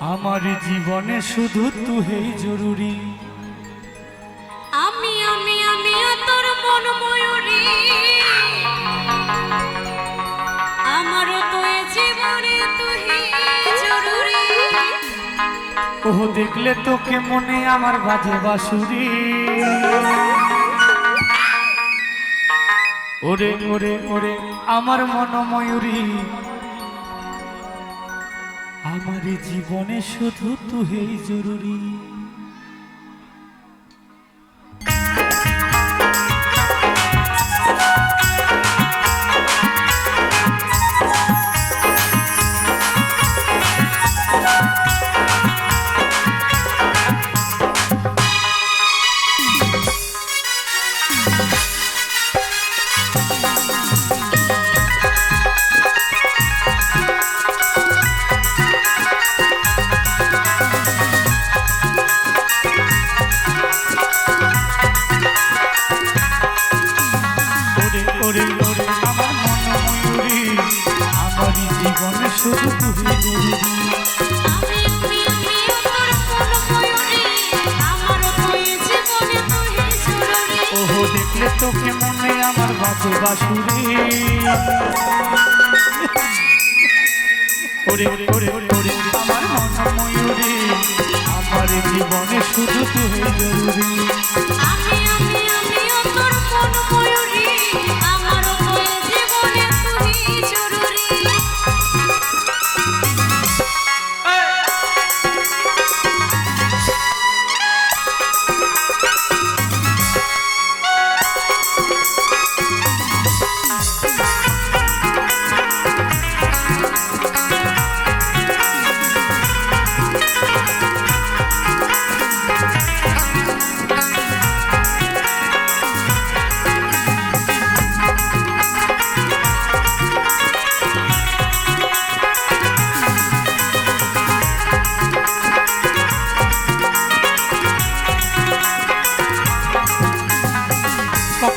আমার জীবনে শুধু তুই জরুরি। আমি আমি আমি তোর মন ময়ূরী আমারও তো এ জীবনে তুই জরুরি। ও দেখলে তোকে মনে আমার বাজে বাসুরি ওরে ওরে ওরে আমার মন ময়ূরী আমার জীবনে শুধু তুহেই জরুরি। জীবনে তুই জরুরি ওহো, দেখলে তোকে মনে আমার বাজে বাসুরি। ওরে ওরে ওরে ওরে আমার আমার জীবনে শুধু তুই জরুরি।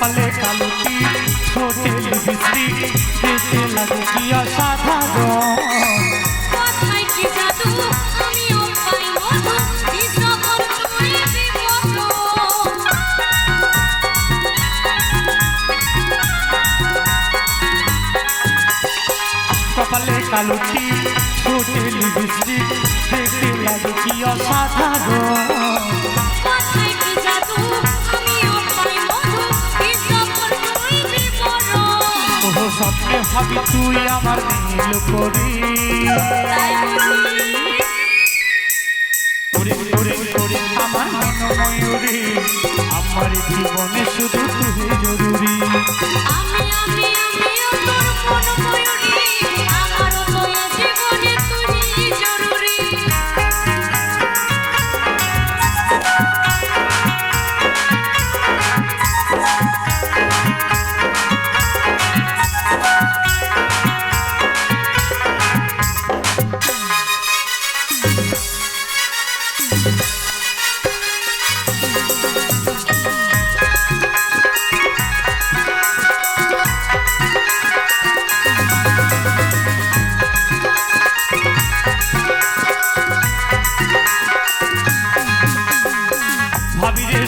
কপালে কালুটি ছোটে লিপস্টিক দেখতে লাগে কি অসাধারণ? কথায় কি জাদু? আমিও পাই মধু লিপস্টিক দেখতে লাগে কি অসাধারণ? ভাবি তুই আমার নীল করি। আমার মন ময়ূরী আমার জীবনে শুধু তুই জরুরি।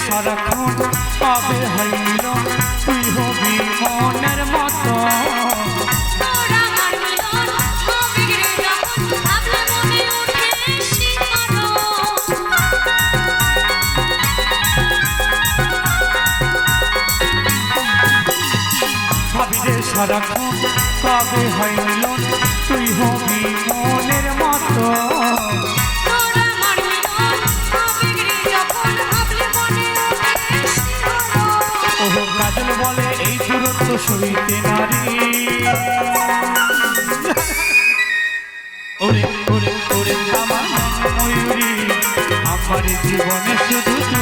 সারাক্ষণ কবে সারাক্ষণ কবে হইল তুই হবি মনের মতো। মিলন কাজল বলে এই দূরত্ব সইতে নারী। ওরে ওরে ওরে আমার ময়ূরী আমার জীবনে শুধু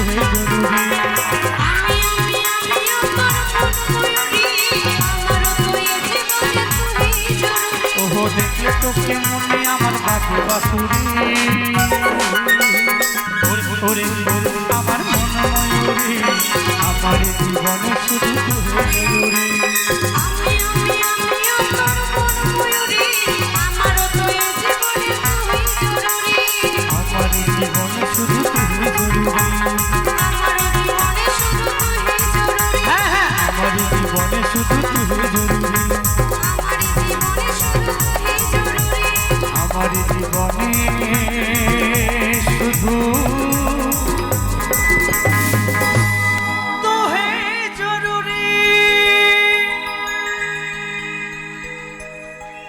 বাসুরি আমার মন আমার জীবনে শুধু